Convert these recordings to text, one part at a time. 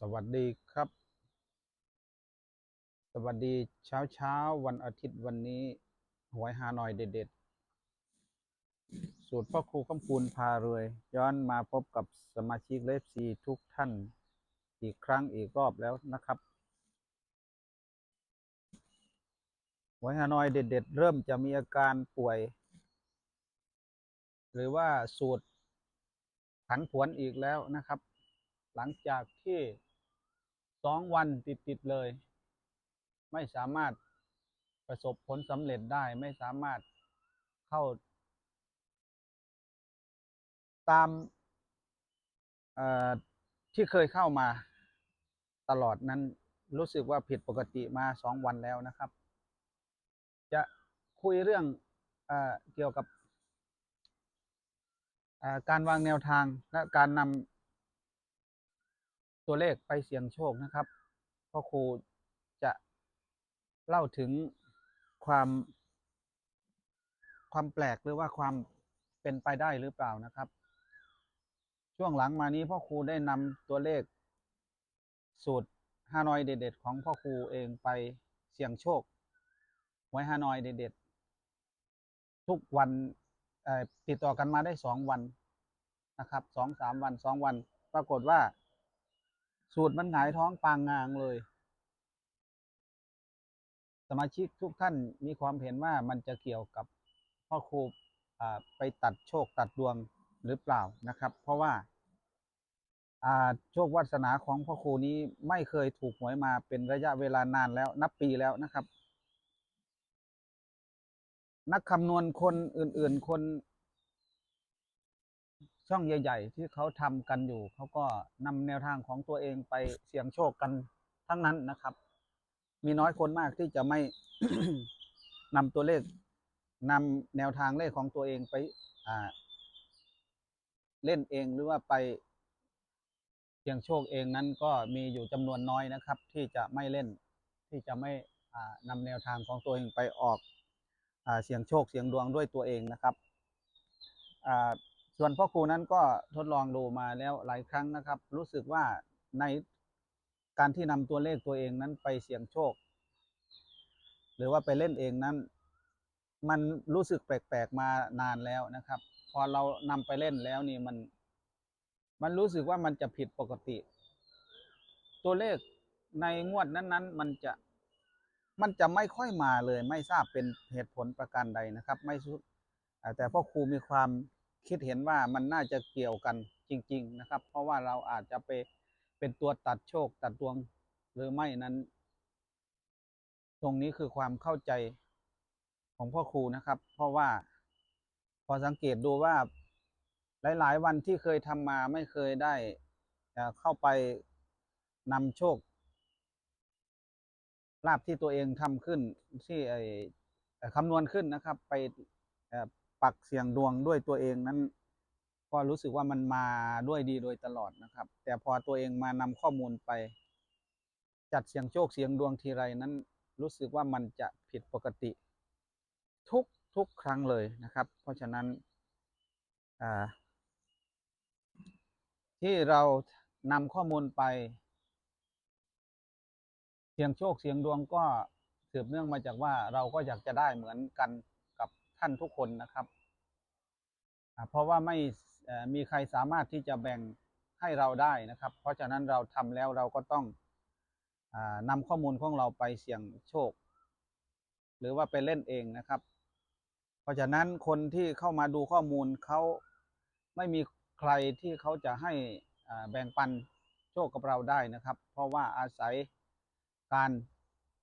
สวัสดีครับ สวัสดีเช้าเช้าวันอาทิตย์วันนี้หวยฮานอยเด็ดๆ สูตรพ่อครูคำปูนพารวย ย้อนมาพบกับสมาชิกเลฟซีทุกท่าน อีกครั้งอีกรอบแล้วนะครับหวยฮานอยเด็ดๆ เริ่มจะมีอาการป่วย หรือว่าสูตรผันผวนอีกแล้วนะครับ หลังจากที่ สองวันติดๆเลย ไม่สามารถประสบผลสำเร็จได้ไม่สามารถเข้า ตามที่เคยเข้ามาตลอดนั้นรู้สึกว่าผิดปกติมาสองวันแล้วนะครับ จะคุยเรื่องเอเกี่ยวกับการวางแนวทางและการนำ ตัวเลขไปเสี่ยงโชคนะครับพ่อครูจะเล่าถึงความความแปลกหรือว่าความเป็นไปได้หรือเปล่านะครับ ช่วงหลังมานี้พ่อครูได้นำตัวเลข สูตรฮานอยเด็ดๆของพ่อครูเองไปเสี่ยงโชคหวยฮานอยเด็ดๆทุกวันติดต่อกันมาได้สองวันนะครับสองสามวันสองวัน ปรากฏว่า สูตรมันหงายท้องปางงางเลย สมาชิกทุกท่านมีความเห็นว่ามันจะเกี่ยวกับพ่อครูไปตัดโชคตัดดวงหรือเปล่านะครับ เพราะว่าโชควาสนาของพ่อครูนี้ไม่เคยถูกหวยมาเป็นระยะเวลานานแล้วนับปีแล้วนะครับ นักคำนวณคนอื่น ๆ คน ช่องใหญ่ ๆ ที่เขาทำกันอยู่ เขาก็นำแนวทางของตัวเองไปเสี่ยงโชคกันทั้งนั้นนะครับ มีน้อยคนมากที่จะไม่นำตัวเลขนำแนวทางเลขของตัวเองไปอ่าเล่นเองหรือว่าไปเสี่ยงโชคเองนั้นก็มีอยู่จำนวนน้อยนะครับ ที่จะไม่เล่นที่จะไม่อ่านำแนวทางของตัวเองไปออกอ่าเสี่ยงโชคเสี่ยงดวงด้วยตัวเองนะครับอ่า ส่วนพ่อครูนั้นก็ทดลองดูมาแล้วหลายครั้งนะครับ รู้สึกว่าในการที่นำตัวเลขตัวเองนั้นไปเสี่ยงโชค หรือว่าไปเล่นเองนั้น มันรู้สึกแปลกๆมานานแล้วนะครับ พอเรานำไปเล่นแล้วนี่มัน มันรู้สึกว่ามันจะผิดปกติ ตัวเลขในงวดนั้นๆ มันจะมันจะไม่ค่อยมาเลย ไม่ทราบเป็นเหตุผลประการใดนะครับ ไม่แต่พ่อครูมีความ คิดเห็นว่ามันน่าจะเกี่ยวกันจริง ๆ นะครับ เพราะว่าเราอาจจะไปเป็นตัวตัดโชคตัดดวงหรือไม่นั้น ตรงนี้คือความเข้าใจของพ่อครูนะครับ เพราะว่าพอสังเกตดูว่าหลาย ๆ วันที่เคยทำมาไม่เคยได้เข้าไปนำโชคลาบที่ตัวเองทำขึ้นที่ไอคำนวณขึ้นนะครับ ไป ปักเสียงดวงด้วยตัวเองนั้น ก็รู้สึกว่ามันมาด้วยดีโดยตลอดนะครับ แต่พอตัวเองมานำข้อมูลไป จัดเสียงโชคเสียงดวงทีไรนั้น รู้สึกว่ามันจะผิดปกติ ทุกทุกครั้งเลยนะครับ เพราะฉะนั้นที่เรานำข้อมูลไป เสียงโชคเสียงดวงก็สืบเนื่องมาจากว่าเราก็อยากจะได้เหมือนกันกับท่านทุกคนนะครับ เพราะว่าไม่มีใครสามารถที่จะแบ่งให้เราได้นะครับ เพราะฉะนั้นเราทำแล้วเราก็ต้องอานำข้อมูลของเราไปเสี่ยงโชค หรือว่าไปเล่นเองนะครับ เพราะฉะนั้นคนที่เข้ามาดูข้อมูลเขาไม่มีใครที่เขาจะให้แบ่งปันโชคกับเราได้นะครับ เพราะว่าอาศัยการ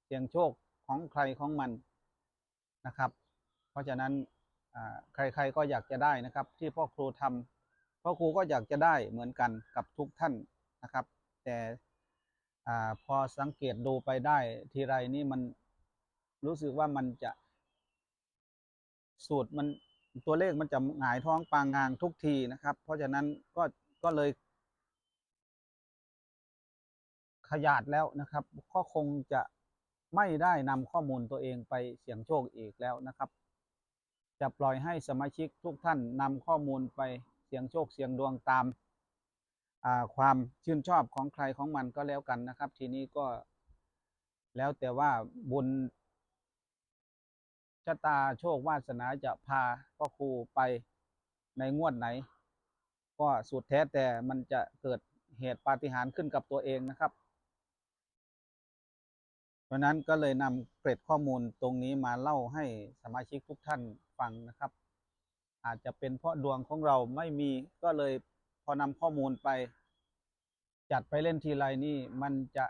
เสี่ยงโชคของใครของมันนะครับ เพราะฉะนั้น ใครๆก็อยากจะได้นะครับ ที่พ่อครูทำพ่อครูก็อยากจะได้เหมือนกันกับทุกท่านนะครับ แต่พอสังเกตดูไปได้ทีไรนี่มันรู้สึกว่ามันจะ สูตรมันตัวเลขมันจะหงายท้องปางงางทุกทีนะครับ เพราะฉะนั้นก็ก็เลย ขยาดแล้วนะครับ ก็คงจะไม่ได้นำข้อมูลตัวเองไปเสี่ยงโชคอีกแล้วนะครับ จะปล่อยให้สมาชิกทุกท่านนำข้อมูลไปเสี่ยงโชคเสี่ยงดวงตามาความชื่นชอบของใครของมันก็แล้วกันนะครับ ทีนี้ก็แล้วแต่ว่าบุญชะตาโชควาสนาจะพาพ่อครูไปในงวดไหน ก็สุดแท้แต่มันจะเกิดเหตุปาฏิหาริย์ขึ้นกับตัวเองนะครับ เพราะนั้นก็เลยนำเกร็ดข้อมูลตรงนี้มาเล่าให้สมาชิกทุกท่านฟังนะครับ อาจจะเป็นเพราะดวงของเราไม่มีก็เลยพอนำข้อมูลไป จัดไปเล่นทีไรนี่มันจะ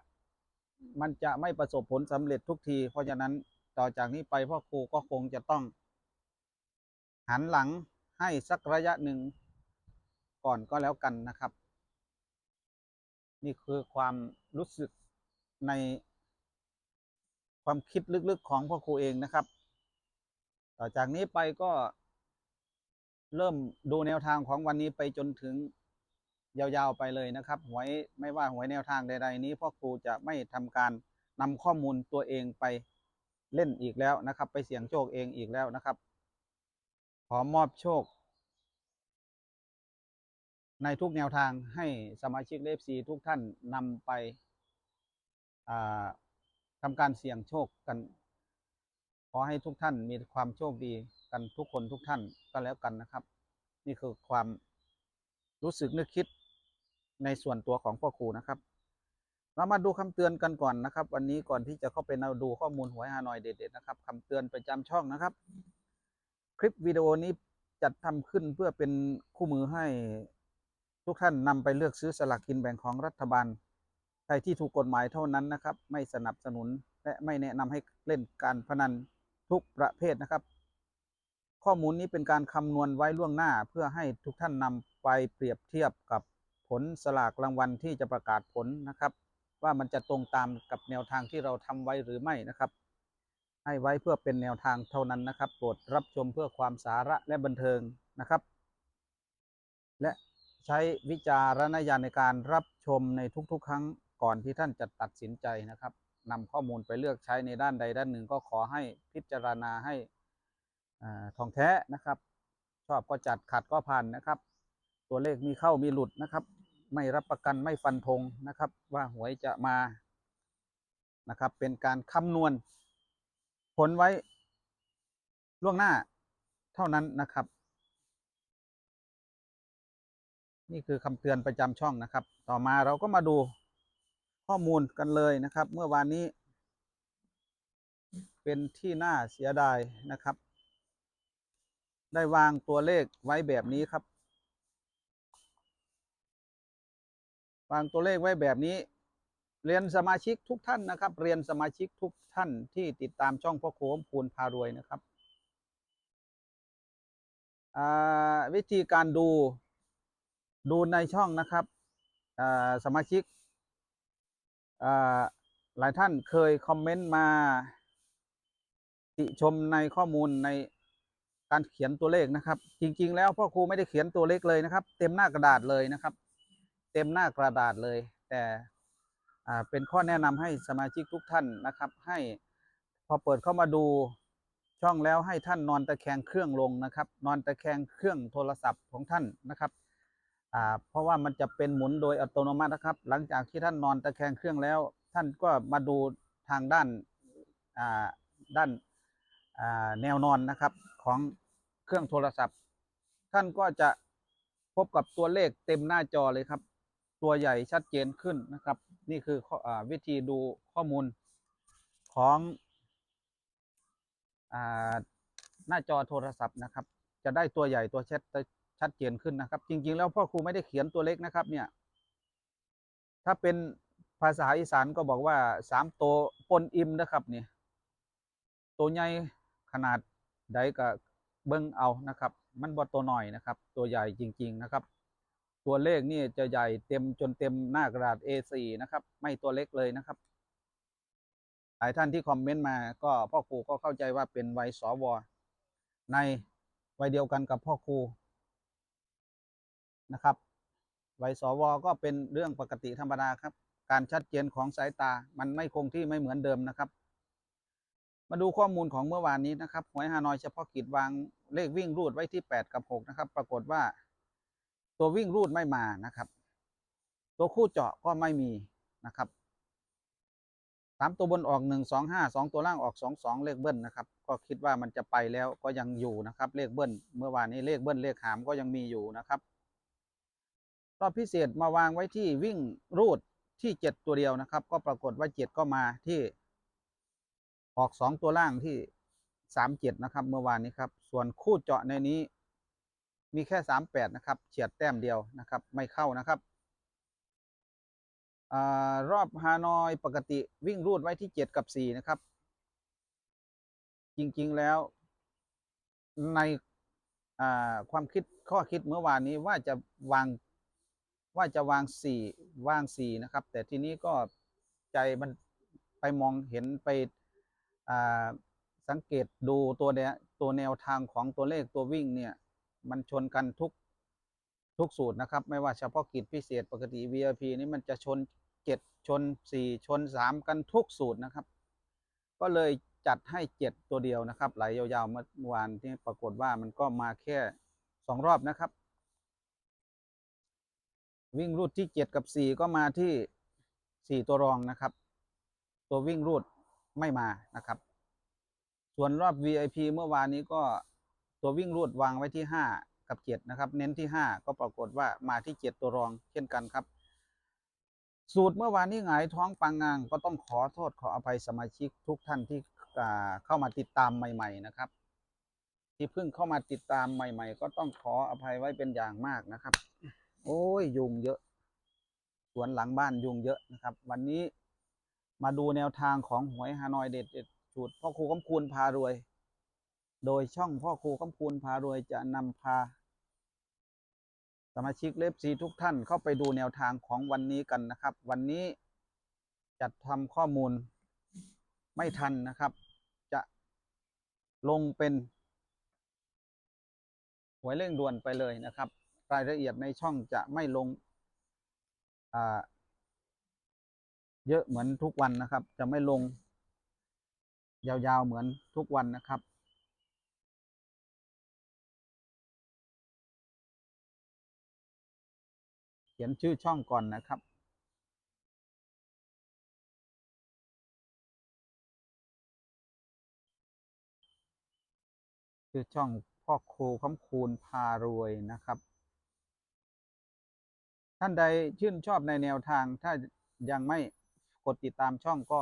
มันจะไม่ประสบผลสำเร็จทุกที เพราะฉะนั้นต่อจากนี้ไปพ่อครูก็คงจะต้อง หันหลังให้สักระยะหนึ่งก่อนก็แล้วกันนะครับ นี่คือความรู้สึกใน ความคิดลึกๆของพ่อครูเองนะครับ ต่อจากนี้ไปก็เริ่มดูแนวทางของวันนี้ไปจนถึงยาวๆไปเลยนะครับ หวยไม่ว่าหวยแนวทางใด ๆ นี้พ่อครูจะไม่ทำการนำข้อมูลตัวเองไปเล่นอีกแล้วนะครับ ไปเสี่ยงโชคเองอีกแล้วนะครับ ขอมอบโชค ในทุกแนวทางให้สมาชิกเลฟซีทุกท่านนำไป ทำการเสี่ยงโชคกัน ขอให้ทุกท่านมีความโชคดีกันทุกคนทุกท่านก็แล้วกันนะครับ นี่คือความรู้สึกนึกคิดในส่วนตัวของพ่อครูนะครับ เรามาดูคำเตือนกันก่อนนะครับ วันนี้ก่อนที่จะเข้าไปดูข้อมูลหวยฮานอยเด็ดๆนะครับคำเตือนประจำช่องนะครับ คลิปวิดีโอนี้จัดทำขึ้นเพื่อเป็นคู่มือให้ทุกท่านนำไปเลือกซื้อสลากกินแบ่งของรัฐบาล ใครที่ถูกกฎหมายเท่านั้นนะครับ ไม่สนับสนุนและไม่แนะนำให้เล่นการพนันทุกประเภทนะครับ ข้อมูลนี้เป็นการคำนวณไว้ล่วงหน้า เพื่อให้ทุกท่านนำไปเปรียบเทียบกับผลสลากรางวัลที่จะประกาศผลนะครับ ว่ามันจะตรงตามกับแนวทางที่เราทำไว้หรือไม่นะครับ ให้ไว้เพื่อเป็นแนวทางเท่านั้นนะครับ โปรดรับชมเพื่อความสาระและบันเทิงนะครับ และใช้วิจารณญาณในการรับชมในทุกๆ ครั้ง ก่อนที่ท่านจะตัดสินใจนะครับนำข้อมูลไปเลือกใช้ในด้านใดด้านหนึ่งก็ขอให้พิจารณาให้อ่ทองแท้นะครับ ชอบก็จัดขัดก็ผ่านนะครับ ตัวเลขมีเข้ามีหลุดนะครับ ไม่รับประกันไม่ฟันธงนะครับ ว่าหวยจะมานะครับ เป็นการคำนวณผลไว้ล่วงหน้าเท่านั้นนะครับ นี่คือคำเตือนประจำช่องนะครับ ต่อมาเราก็มาดู ข้อมูลกันเลยนะครับ เมื่อวานนี้ เป็นที่น่าเสียดายนะครับ ได้วางตัวเลขไว้แบบนี้ครับ วางตัวเลขไว้แบบนี้ เรียนสมาชิกทุกท่านนะครับ เรียนสมาชิกทุกท่านที่ติดตามช่องพ่อโคมคูณพารวยนะครับวิธีการดูดูในช่องนะครับสมาชิก หลายท่านเคยคอมเมนต์มาติชมในข้อมูลในการเขียนตัวเลขนะครับ จริง ๆ แล้วพ่อครูไม่ได้เขียนตัวเลขเลยนะครับ เต็มหน้ากระดาษเลยนะครับ เต็มหน้ากระดาษเลย แต่เป็นข้อแนะนำให้สมาชิกทุกท่านนะครับ ให้พอเปิดเข้ามาดูช่องแล้วให้ท่านนอนตะแคงเครื่องลงนะครับ นอนตะแคงเครื่องโทรศัพท์ของท่านนะครับ เพราะว่ามันจะเป็นหมุนโดยอัตโนมัตินะครับ หลังจากที่ท่านนอนตะแคงเครื่องแล้ว ท่านก็มาดูทางด้านด้านาแนวนอนนะครับของเครื่องโทรศัพท์ ท่านก็จะพบกับตัวเลขเต็มหน้าจอเลยครับ ตัวใหญ่ชัดเจนขึ้นนะครับ นี่คืออวิธีดูข้อมูลของอหน้าจอโทรศัพท์นะครับ จะได้ตัวใหญ่ตัวชัด ชัดเจนขึ้นนะครับ จริง ๆ แล้วพ่อครูไม่ได้เขียนตัวเล็กนะครับ เนี่ย ถ้าเป็นภาษาอีสานก็บอกว่าสามตัวปนอิ่มนะครับเนี่ยตัวใหญ่ขนาดใดก็เบิ้งเอานะครับ มันบอตัวหน่อยนะครับ ตัวใหญ่จริง ๆนะครับ ตัวเลขนี่จะใหญ่เต็มจนเต็มหน้ากระดาษ A4 นะครับ ไม่ตัวเล็กเลยนะครับหลายท่านที่คอมเมนต์มาก็พ่อครูก็เข้าใจว่าเป็นวัยสวในวัยเดียวกันกับพ่อครู นะครับวัยสวก็เป็นเรื่องปกติธรรมดาครับ การชัดเจนของสายตามันไม่คงที่ไม่เหมือนเดิมนะครับ มาดูข้อมูลของเมื่อวานนี้นะครับหวยฮานอยเฉพาะกิจวางเลขวิ่งรูดไว้ที่ 8 กับ 6 นะครับ ปรากฏว่า ตัววิ่งรูดไม่มานะครับ ตัวคู่เจาะก็ไม่มีนะครับสามตัวบนออกหนึ่งสองห้าสองตัวล่างออกสองสองเลขเบิ้ลนะครับ ก็คิดว่ามันจะไปแล้วก็ยังอยู่นะครับ เลขเบิ้ลเมื่อวานนี้เลขเบิ้ลเลขหามก็ยังมีอยู่นะครับ รอบพิเศษมาวางไว้ที่วิ่งรูดที่เจ็ดตัวเดียวนะครับ ก็ปรากฏว่าเจ็ดก็มาที่ออกสองตัวล่างที่สามเจ็ดนะครับ เมื่อวานนี้ครับ ส่วนคู่เจาะในนี้มีแค่สามแปดนะครับเฉียดแต้มเดียวนะครับ ไม่เข้านะครับอรอบฮานอยปกติวิ่งรูดไว้ที่เจ็ดกับสี่นะครับ จริงๆแล้วในความคิดข้อคิดเมื่อวานนี้ว่าจะวาง ว่าจะวางสี่วางสี่นะครับ แต่ทีนี้ก็ใจมันไปมองเห็นไปสังเกตดูตัวเนี้ยตัวแนวทางของตัวเลขตัววิ่งเนี่ยมันชนกันทุกทุกสูตรนะครับ ไม่ว่าเฉพาะกิจพิเศษปกติ VIP นี่มันจะชนเจ็ดชนสี่ชนสามกันทุกสูตรนะครับ ก็เลยจัดให้เจ็ดตัวเดียวนะครับ ไหลยาวๆเมื่อวานที่ปรากฏว่ามันก็มาแค่สองรอบนะครับ วิ่งรูดที่เจ็ดกับสี่ก็มาที่สี่ตัวรองนะครับ ตัววิ่งรูดไม่มานะครับ ส่วนรอบ VIP เมื่อวานนี้ก็ตัววิ่งรูดวางไว้ที่5กับ7นะครับ เน้นที่5ก็ปรากฏว่ามาที่7ตัวรองเช่นกันครับสูตรเมื่อวานนี้หงายท้องปังงางก็ต้องขอโทษขออภัยสมาชิกทุกท่านที่เข้ามาติดตามใหม่ ๆ นะครับ ที่เพิ่งเข้ามาติดตามใหม่ ๆ ก็ต้องขออภัยไว้เป็นอย่างมากนะครับ โอ้ยยุงเยอะ สวนหลังบ้านยุงเยอะนะครับ วันนี้มาดูแนวทางของหวยฮานอยเด็ดเด็ดสูตรพ่อครูคำคูณพารวย โดยช่องพ่อครูคำคูณพารวยจะนำพา สมาชิกเลฟซีทุกท่านเข้าไปดูแนวทางของวันนี้กันนะครับ วันนี้จัดทำข้อมูลไม่ทันนะครับ จะลงเป็นหวยเร่งด่วนไปเลยนะครับ รายละเอียดในช่องจะไม่ลงเยอะเหมือนทุกวันนะครับ จะไม่ลง ยาวๆเหมือนทุกวันนะครับ เขียนชื่อช่องก่อนนะครับชื่อช่องพ่อครูคำคูณพารวยนะครับ ท่านใดชื่นชอบในแนวทาง ถ้ายังไม่กดติดตามช่องก็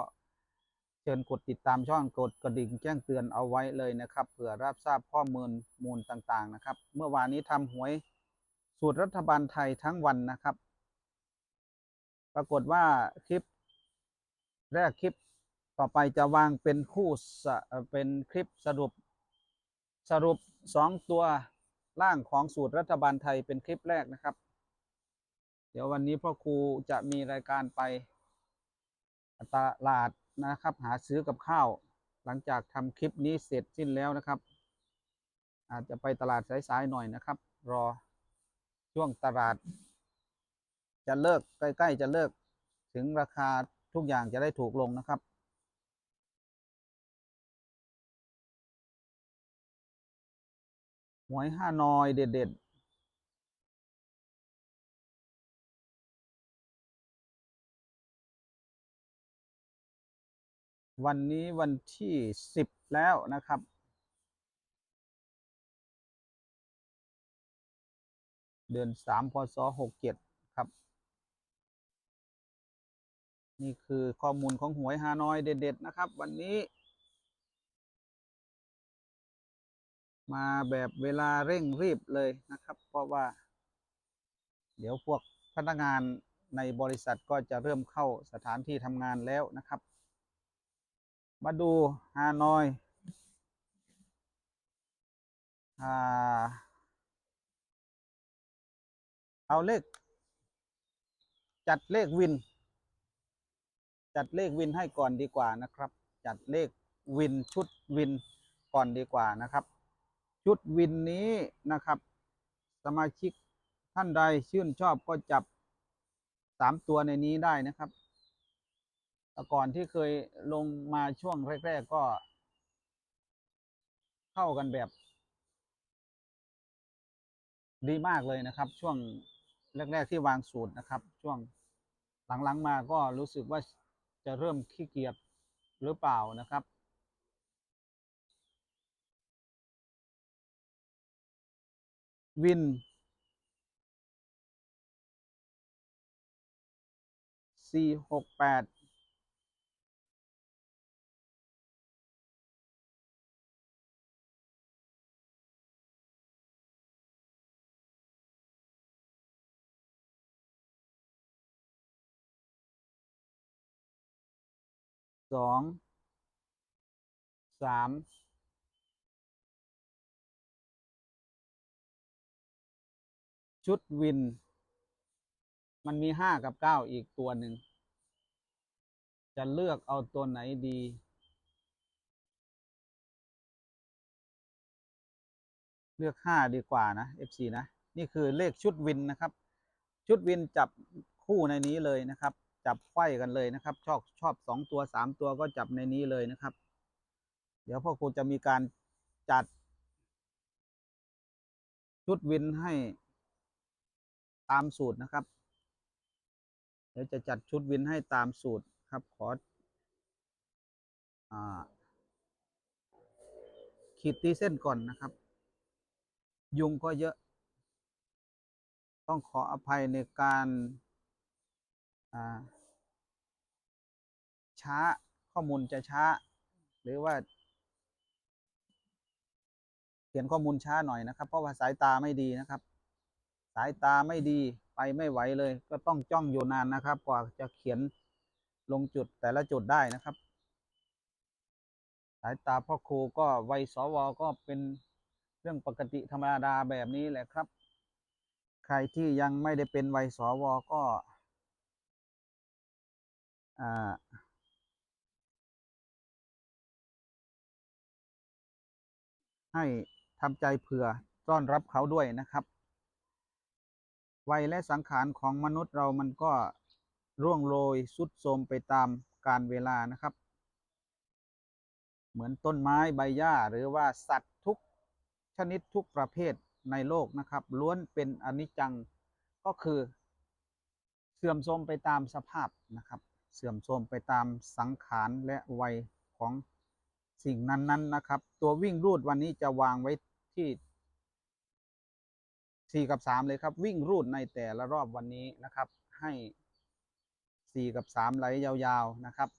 เชิญกดติดตามช่องกดกระดิ่งแจ้งเตือนเอาไว้เลยนะครับเผื่อรับทราบข้อมูลมูลต่างๆนะครับ เมื่อวานนี้ทำหวยสูตรรัฐบาลไทยทั้งวันนะครับ ปรากฏว่าคลิปแรกคลิปต่อไปจะวางเป็นคู่เอ่อเป็นคลิปสรุปสรุปสองตัวล่างของสูตรรัฐบาลไทยเป็นคลิปแรกนะครับ เดี๋ยววันนี้พ่อครูจะมีรายการไปตลาดนะครับ หาซื้อกับข้าว หลังจากทำคลิปนี้เสร็จสิ้นแล้วนะครับ อาจจะไปตลาดสายๆหน่อยนะครับ รอช่วงตลาด จะเลิกใกล้ๆจะเลิกถึงราคาทุกอย่างจะได้ถูกลงนะครับหวยห้านอยเด็ด วันนี้วันที่สิบแล้วนะครับ เดือนสามพศหกเจ็ดครับ นี่คือข้อมูลของหวยฮานอยเด็ด ๆ นะครับ วันนี้ มาแบบเวลาเร่งรีบเลยนะครับ เพราะว่า เดี๋ยวพวกพนักงานในบริษัทก็จะเริ่มเข้าสถานที่ทำงานแล้วนะครับ มาดูฮานอยอ่าเอาเลข จัดเลขวิน จัดเลขวินให้ก่อนดีกว่านะครับ จัดเลขวินชุดวินก่อนดีกว่านะครับ ชุดวินนี้นะครับ สมาชิกท่านใดชื่นชอบก็จับสามตัวในนี้ได้นะครับ ต่ก่อนที่เคยลงมาช่วงแรกๆก็ เข้ากันแบบ ดีมากเลยนะครับ ช่วงแรก ๆ ที่วางสูตรนะครับ ช่วงหลังๆมาก็รู้สึกว่าจะเริ่มขี้เกียจหรือเปล่านะครับวินสี่หกแปด สองสามชุดวิน มันมีห้ากับเก้าอีกตัวหนึ่ง จะเลือกเอาตัวไหนดี เลือกห้าดีกว่านะ FC นะ นี่คือเลขชุดวินนะครับ ชุดวินจับคู่ในนี้เลยนะครับ จับไขว้กันเลยนะครับ ชอบชอบสองตัวสามตัวก็จับในนี้เลยนะครับ เดี๋ยวพ่อครูจะมีการจัด ชุดวินให้ตามสูตรนะครับ เดี๋ยวจะจัดชุดวินให้ตามสูตรครับขออขีดตีเส้นก่อนนะครับ ยุงก็เยอะ ต้องขออภัยในการ ช้าข้อมูลจะช้า หรือว่า เขียนข้อมูลช้าหน่อยนะครับ เพราะว่าสายตาไม่ดีนะครับ สายตาไม่ดีไปไม่ไหวเลย ก็ต้องจ้องอยู่นานนะครับ กว่าจะเขียนลงจุดแต่ละจุดได้นะครับ สายตาพ่อครูก็วัยสวก็เป็นเรื่องปกติธรรมดาแบบนี้แหละครับ ใครที่ยังไม่ได้เป็นวัยสวก็ อ่าให้ทำใจเผื่อต้อนรับเขาด้วยนะครับ วัยและสังขารของมนุษย์เรามันก็ร่วงโรยสุดโทมไปตามกาลเวลานะครับ เหมือนต้นไม้ใบหญ้าหรือว่าสัตว์ทุกชนิดทุกประเภทในโลกนะครับล้วนเป็นอนิจจังก็คือ เสื่อมโทรมไปตามสภาพนะครับ เสื่อมโทรมไปตามสังขารและวัยของสิ่งนั้นๆนนนะครับ ตัววิ่งรูดวันนี้จะวางไว้ที่ 4 กับ 3 เลยครับ วิ่งรูดในแต่ละรอบวันนี้นะครับ ให้ 4 กับ 3 ไหลยาวๆนะครับ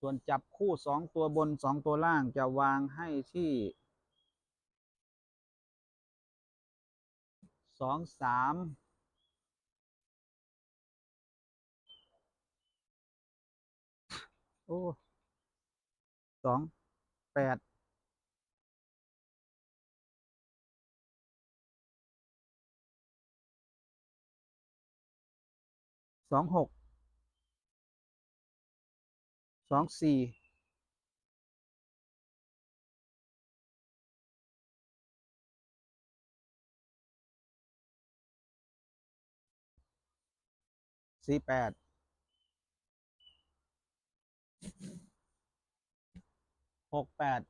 ส่วนจับคู่ 2 ตัวบน 2 ตัวล่างจะวางให้ที่สองสาม อ้สองแปดสองหกสองสี่สี่แปด หกแปด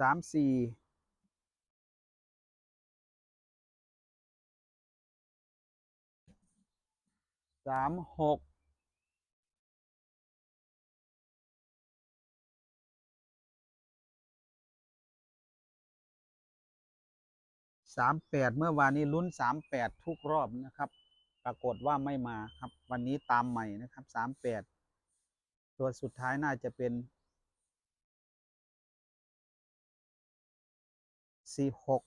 สามสี่สามหก สามแปดเมื่อวานนี้ลุ้นสามแปดทุกรอบนะครับ ปรากฏว่าไม่มาครับ วันนี้ตามใหม่นะครับสามแปดตัวสุดท้ายน่าจะเป็นสี่หก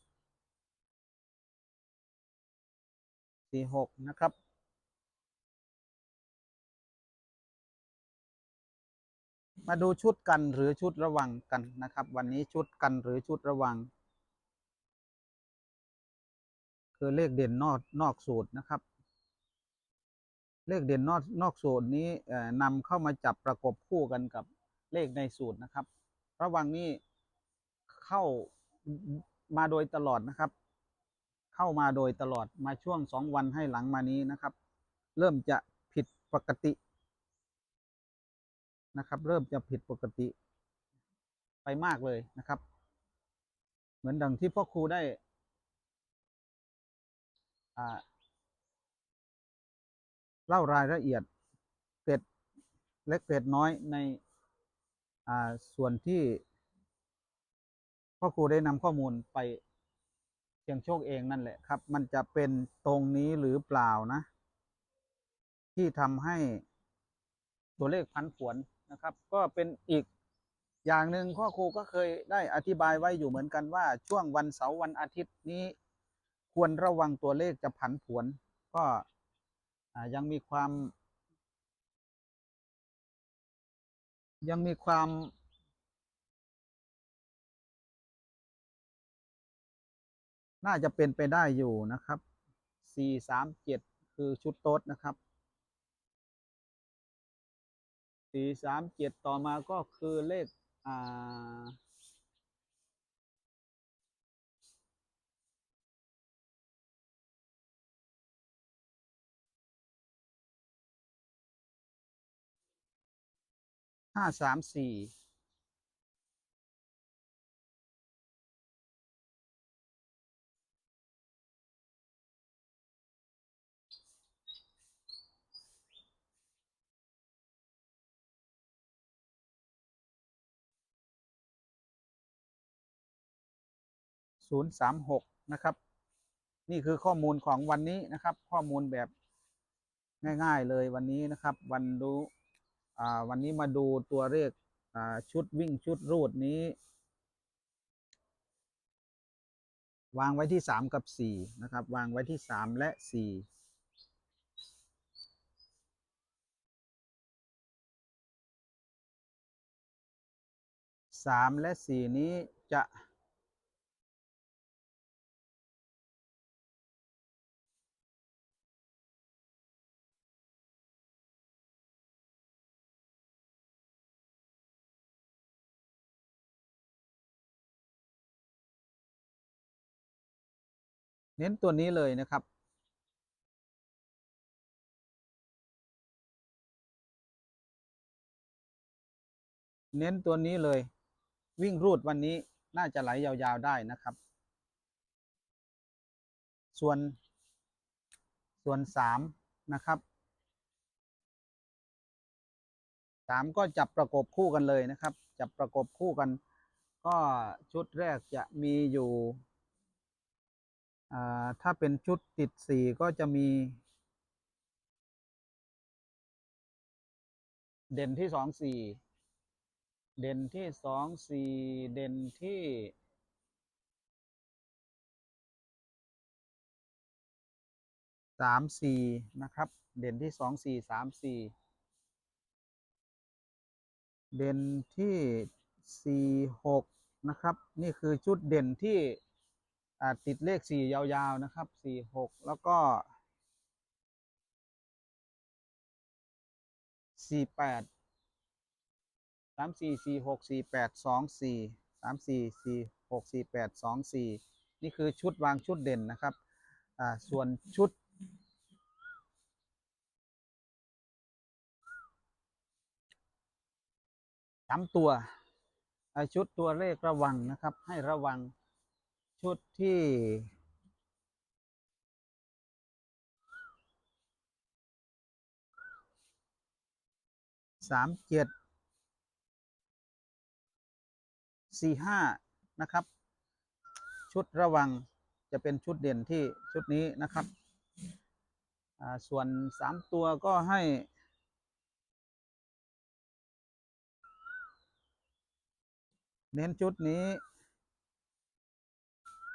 สี่หกนะครับมาดูชุดกันหรือชุดระวังกันนะครับ วันนี้ชุดกันหรือชุดระวัง คือเลขเด่นนอกนอกสูตรนะครับ เลขเด่นนอกนอกสูตรนี้นำเข้ามาจับประกบคู่กันกับเลขในสูตรนะครับ ระว่างนี้เข้ามาโดยตลอดนะครับ เข้ามาโดยตลอดมาช่วงสองวันให้หลังมานี้นะครับ เริ่มจะผิดปกตินะครับ เริ่มจะผิดปกติไปมากเลยนะครับ เหมือนดังที่พ่อครูได้ เล่ารายละเอียดเกร็ดเล็กเกร็ดน้อยในส่วนที่พ่อครูได้นำข้อมูลไปเสี่ยงโชคเองนั่นแหละครับ มันจะเป็นตรงนี้หรือเปล่านะ ที่ทำให้ตัวเลขพันผวนนะครับ ก็เป็นอีกอย่างหนึ่งพ่อครูก็เคยได้อธิบายไว้อยู่เหมือนกันว่าช่วงวันเสาร์วันอาทิตย์นี้ ควรระวังตัวเลขจะผันผวน ก็ยังมีความ ยังมีความน่าจะเป็นไปได้อยู่นะครับสี่สามเจ็ดคือชุดโต๊ดนะครับสี่สามเจ็ดต่อมาก็คือเลข อ่า ห้าสามสี่ศูนย์สามหกนะครับ นี่คือข้อมูลของวันนี้นะครับ ข้อมูลแบบง่าย ๆเลยวันนี้นะครับ วันดูอ่า วันนี้มาดูตัวเลขชุดวิ่งชุดรูดนี้ วางไว้ที่สามกับสี่นะครับ วางไว้ที่สามและสี่สามและสี่นี้จะ เน้นตัวนี้เลยนะครับเน้นตัวนี้เลย วิ่งรูดวันนี้น่าจะไหลยาวๆได้นะครับ ส่วน ส่วนสามนะครับสามก็จับประกบคู่กันเลยนะครับ จับประกบคู่กัน ก็ชุดแรกจะมีอยู่ ถ้าเป็นชุดติดสี่ก็จะมี เด่นที่สองสี่เด่นที่สองสี่เด่นที่สามสี่นะครับ เด่นที่สองสี่สามสี่เด่นที่สี่หกนะครับ นี่คือชุดเด่นที่ ติดเลขสี่ยาวๆนะครับสี่หกแล้วก็สี่แปดสามสี่สี่หกสี่แปดสองสี่สามสี่สี่หกสี่แปดสองสี่นี่คือชุดวางชุดเด่นนะครับ อ่า ส่วนชุดสามตัว ชุดตัวเลขระวังนะครับ ให้ระวัง ชุดที่สามเจ็ดสี่ห้านะครับ ชุดระวังจะเป็นชุดเด่นที่ชุดนี้นะครับ ส่วนสามตัวก็ให้เน้นชุดนี้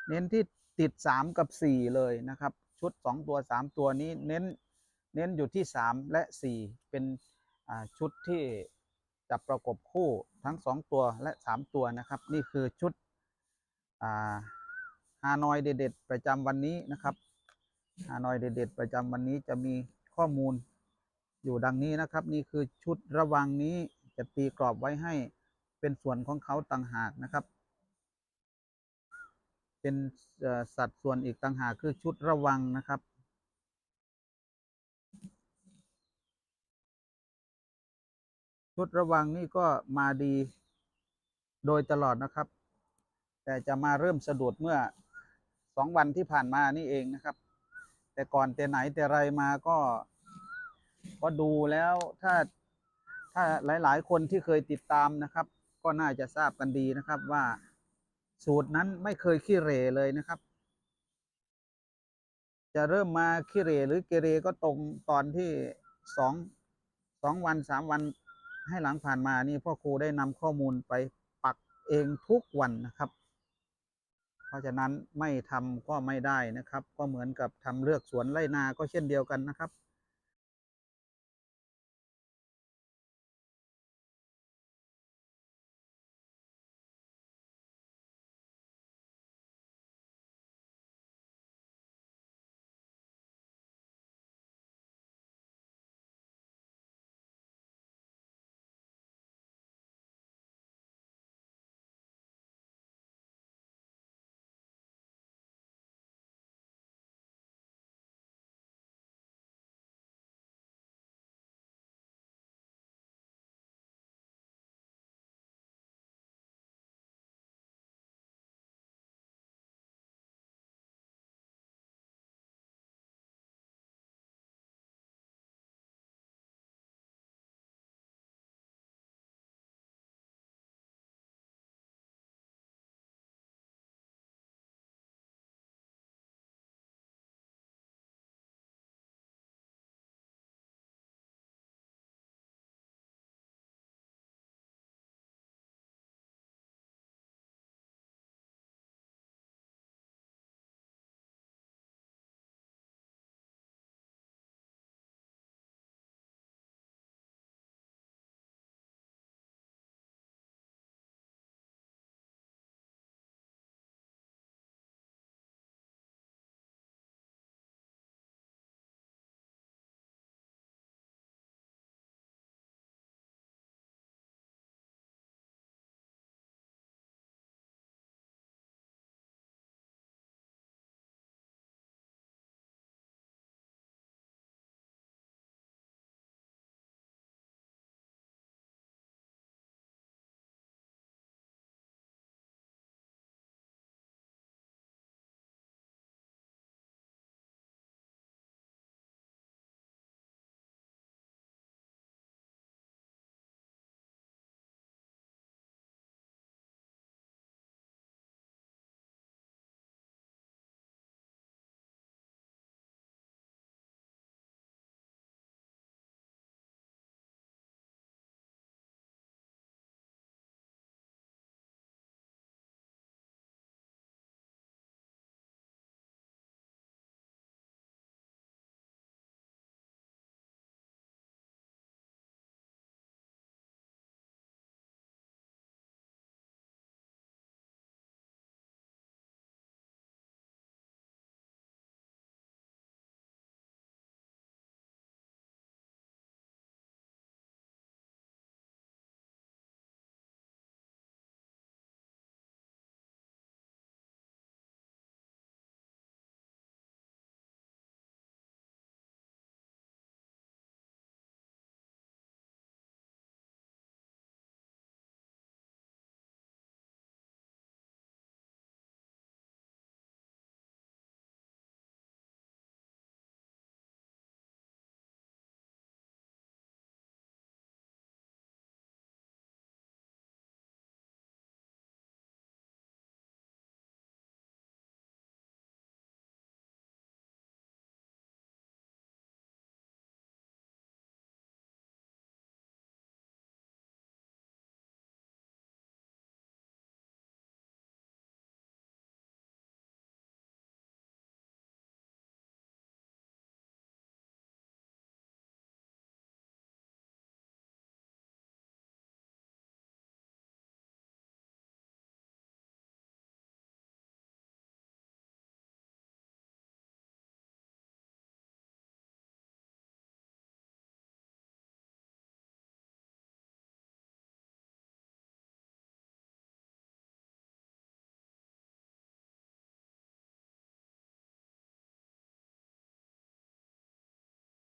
เน้นที่ติดสามกับสี่เลยนะครับ ชุดสองตัวสามตัวนี้เน้นเน้นอยู่ที่สามและสี่เป็นชุดที่จะประกบคู่ทั้งสองตัวและสามตัวนะครับ นี่คือชุดฮานอยเด็ดๆประจำวันนี้นะครับฮานอยเด็ดๆประจำวันนี้จะมีข้อมูลอยู่ดังนี้นะครับ นี่คือชุดระวังนี้จะตีกรอบไว้ให้เป็นส่วนของเขาต่างหากนะครับ เป็นสัดส่วนอีกต่างหากคือชุดระวังนะครับ ชุดระวังนี่ก็มาดีโดยตลอดนะครับ แต่จะมาเริ่มสะดุดเมื่อสองวันที่ผ่านมานี่เองนะครับ แต่ก่อนแต่ไหนแต่ไรมาก็ก็ดูแล้วถ้าถ้าหลาย ๆ คนที่เคยติดตามนะครับ ก็น่าจะทราบกันดีนะครับว่า สูตรนั้นไม่เคยขี้เร่เลยนะครับ จะเริ่มมาขี้เร่หรือเกเรก็ตรงตอนที่สองสองวันสามวันให้หลังผ่านมานี่พ่อครูได้นำข้อมูลไปปักเองทุกวันนะครับ เพราะฉะนั้นไม่ทำก็ไม่ได้นะครับ ก็เหมือนกับทำเลือกสวนไร่นาก็เช่นเดียวกันนะครับ